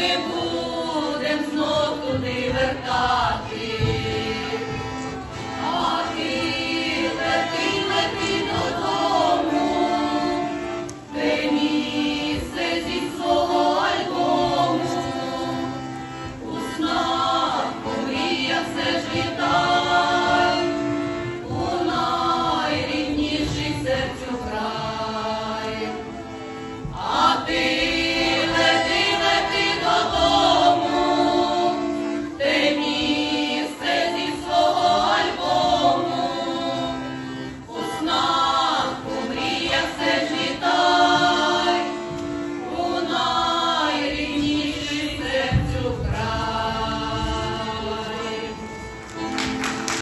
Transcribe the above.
ми будем знов туди вертати.